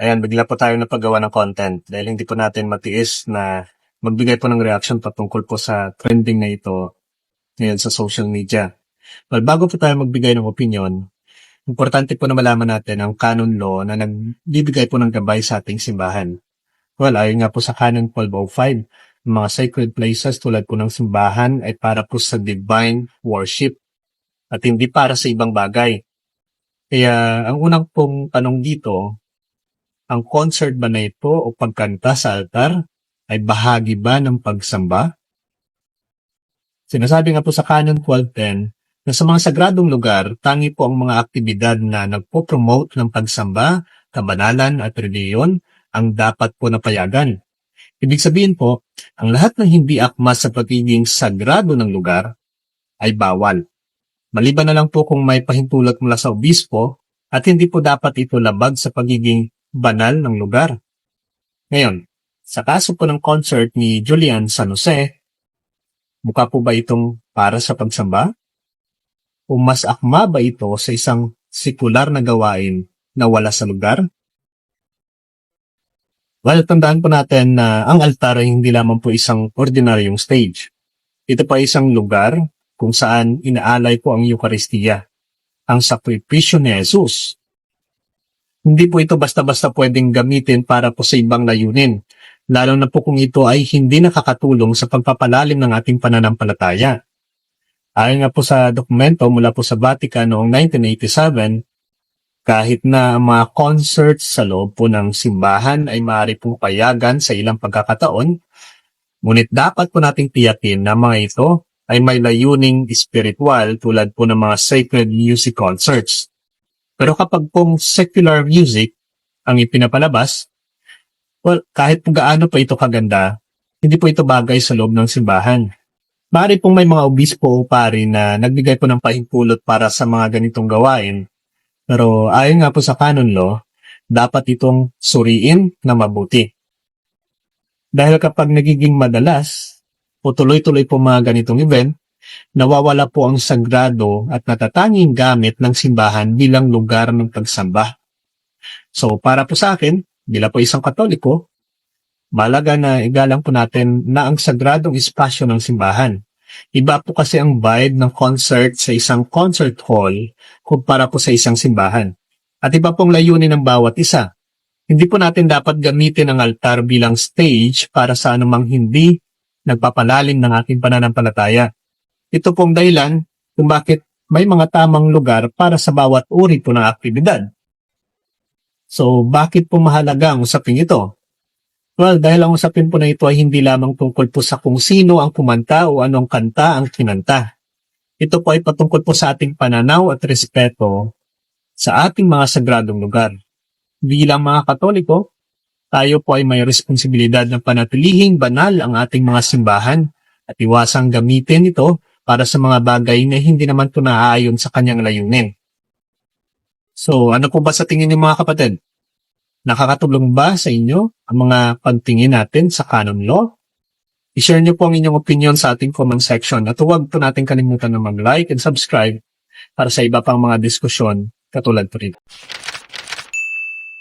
Ayan, bigla po tayo napagawa ng content dahil hindi po natin matiis na magbigay po ng reaction patungkol po sa trending na ito ngayon sa social media. Well, bago po tayo magbigay ng opinion, importante po na malaman natin ang canon law na nagbibigay po ng gabay sa ating simbahan. Well, ayon nga po sa Canon 1205, ang mga sacred places tulad po ng simbahan ay para po sa divine worship at hindi para sa ibang bagay. Kaya ang unang pong tanong dito, ang concert ba na ito o pagkanta sa altar ay bahagi ba ng pagsamba? Sinasabi nga po sa Canon 1210 na sa mga sagradong lugar, tangi po ang mga aktibidad na nagpo-promote ng pagsamba, kabanalan at reliyon ang dapat po napayagan. Ibig sabihin po, ang lahat ng hindi akma sa pagiging sagrado ng lugar ay bawal. Maliban na lang po kung may pahintulot mula sa obispo at hindi po dapat ito labag sa pagiging banal ng lugar. Ngayon, sa kaso po ng concert ni Julian San Jose, mukha po ba itong para sa pagsamba? O mas akma ba ito sa isang sekular na gawain na wala sa lugar? Well, tandaan po natin na ang altar ay hindi lamang po isang ordinaryong stage. Ito pa isang lugar kung saan inaalay po ang Eukaristiya, ang sakripisyo ni Jesus. Hindi po ito basta-basta pwedeng gamitin para po sa ibang layunin, lalo na po kung ito ay hindi nakakatulong sa pagpapalalim ng ating pananampalataya. Ayon nga po sa dokumento mula po sa Vatican noong 1987, kahit na ang mga concerts sa loob po ng simbahan ay maaari pong payagan sa ilang pagkakataon, ngunit dapat po nating tiyakin na mga ito ay may layuning espiritual tulad po ng mga sacred music concerts. Pero kapag pong secular music ang ipinapalabas, well, kahit po gaano pa ito kaganda, hindi po ito bagay sa loob ng simbahan. Maaari pong may mga obispo o pari na nagbigay po ng pahimpulot para sa mga ganitong gawain. Pero ayon nga po sa canon law, dapat itong suriin na mabuti. Dahil kapag nagiging madalas o tuloy-tuloy po mga ganitong event, nawawala po ang sagrado at natatanging gamit ng simbahan bilang lugar ng pagsamba. So para po sa akin, bila po isang katoliko, malaga na igalang po natin na ang sagradong espasyo ng simbahan. Iba po kasi ang vibe ng concert sa isang concert hall kumpara po sa isang simbahan. At iba pong layunin ng bawat isa. Hindi po natin dapat gamitin ang altar bilang stage para sa anumang hindi nagpapalalim ng ating pananampalataya. Ito pong dahilan kung bakit may mga tamang lugar para sa bawat uri po ng aktibidad. So, bakit po mahalaga ang usaping ito? Well, dahil ang usapin po na ito ay hindi lamang tungkol po sa kung sino ang kumanta o anong kanta ang kinanta. Ito po ay patungkol po sa ating pananaw at respeto sa ating mga sagradong lugar. Bilang mga katoliko, tayo po ay may responsibilidad na panatilihing banal ang ating mga simbahan at iwasang gamitin ito para sa mga bagay na hindi naman ito naaayon sa kanyang layunin. So, ano po ba sa tingin niyo mga kapatid? Nakakatulong ba sa inyo ang mga pagtingin natin sa canon law? I-share niyo po ang inyong opinion sa ating comment section at huwag po natin kalimutan na mag-like and subscribe para sa iba pang mga diskusyon katulad po rito.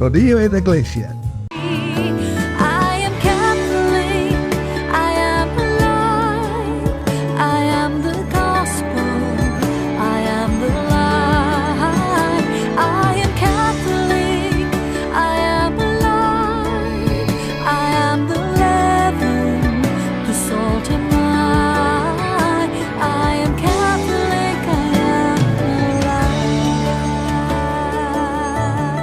Rodillo et Iglesia,